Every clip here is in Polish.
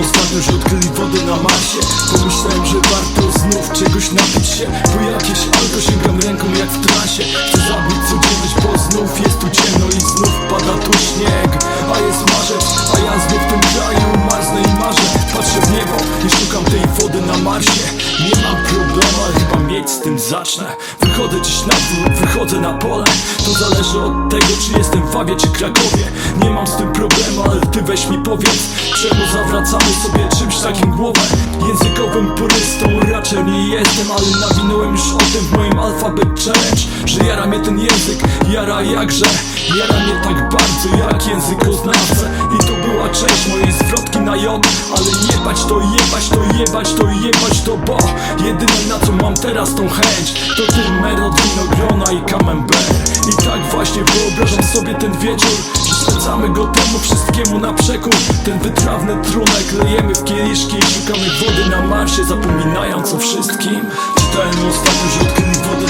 ostatnio, że odkryli wody na Marsie. Pomyślałem, że warto znów czegoś napić się. Po jakieś alko sięgam ręką jak w trasie. Chcę zabić codzienność, bo znów jest tu ciemno i znów pada tu śnieg. A jest marzec. Z tym zacznę. Wychodzę dziś na dwór, wychodzę na pole. To zależy od tego, czy jestem w Wawie czy Krakowie. Nie mam z tym problemu, ale ty weź mi powiedz Czemu zawracamy sobie czymś takim głowę? Językowym purystą raczej nie jestem Ale nawinąłem już o tym w moim alfabet challenge Że jara mnie ten język, jara jakże Jara mnie tak bardzo jak językoznawcę I to była część mojej zwrotki na J. Ale jebać to, jebać to, jebać to, jebać to Bo jedyne na co mam teraz tą chęć To ty melod, winogrona i camembert. I tak właśnie wyobrażam sobie ten wieczór. Spędzamy go temu wszystkiemu na przekór. Ten wytrawny trunek lejemy w kieliszki szukamy wody na Marsie Zapominając o wszystkim. Czytałem ostatnio, że odkryli wodę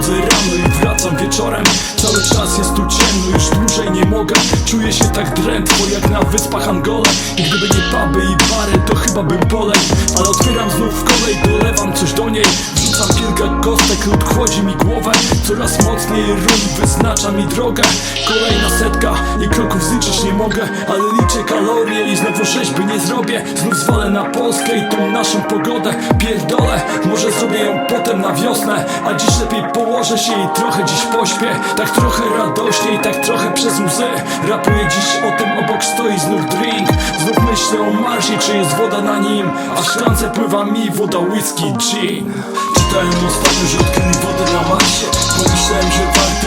wychodzę rano i wracam wieczorem Cały czas jest tu ciemno, już dłużej nie mogę. Czuję się tak drętwo jak na wyspach Angole. I gdyby nie puby i bary, to chyba bym poległ Ale otwieram znów kolej, dolewam coś do niej chłodzi mi głowę Coraz mocniej rum wyznacza mi drogę. Kolejna setka i kroków zliczyć nie mogę Ale liczę kalorie i znowu rzeźby nie zrobię. Znów zwalę na Polskę i tą naszą pogodę. Pierdolę, może zrobię ją potem na wiosnę. A dziś lepiej położę się i trochę dziś pośpię. Tak trochę radośnie i tak trochę przez łzy. Rapuję dziś o tym, obok stoi znów drink. Znów myślę o marsie, czy jest woda na nim. A w szklance pływa mi woda whisky gin Czytałem ostatnio, że odkryli wodę na Marsie Pomyślałem, że warto